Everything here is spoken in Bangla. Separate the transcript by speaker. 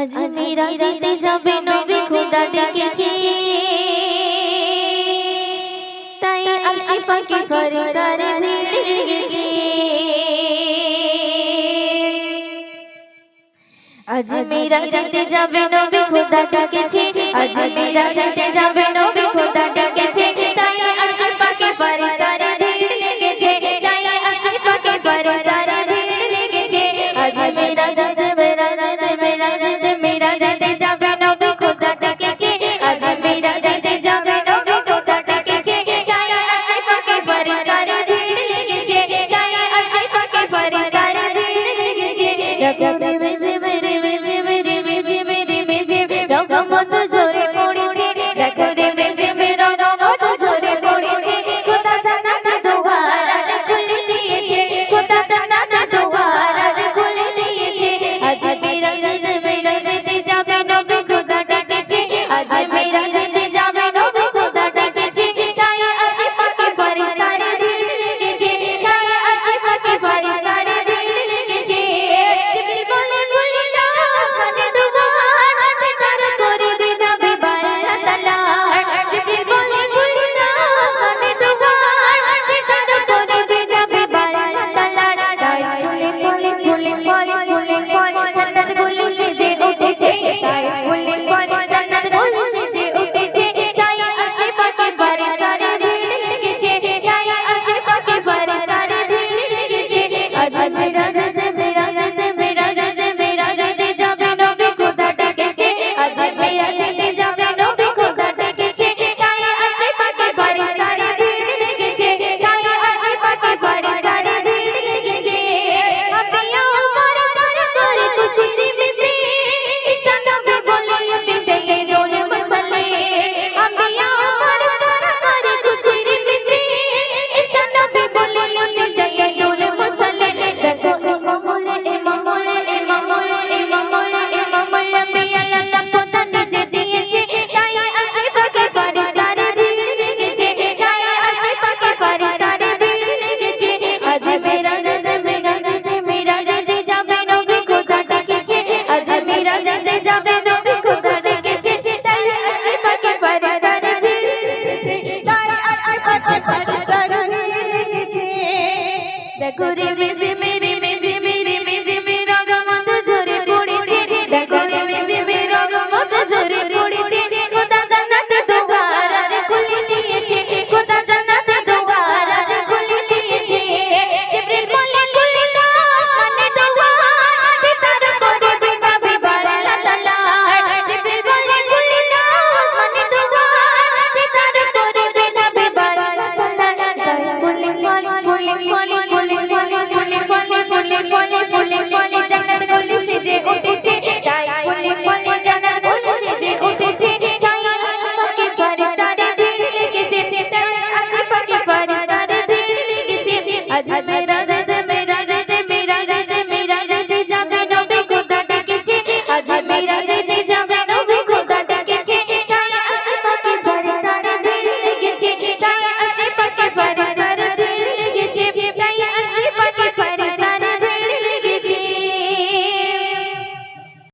Speaker 1: আজ মেরা যেতে যাবে নবী খোদা ডেকেছে। তাই আশি পাখি ফরিস্তারে ভিড় লেগেছে আজ মেরা যেতে যাবে নবী খোদা ডেকেছে। আজ মেরা যেতে যাবে নবী খোদা ডেকেছে। দেখো রেমেজে রেমেজে রেমেজে রেমেজে রকমত জোরে পড়েছে দেখো রেমেজে রকমত জোরে পড়েছে। কোথা জানা না দুয়ার আজ খুলে নিয়েছে? কোথা জানা না দুয়ার আজ খুলে নিয়েছে? আজ মেরা যেতে মেরা যেতে যাবে নবী খোদা ডেকেছে। আজ মেরা যেতে good evening. I did, I did, I did,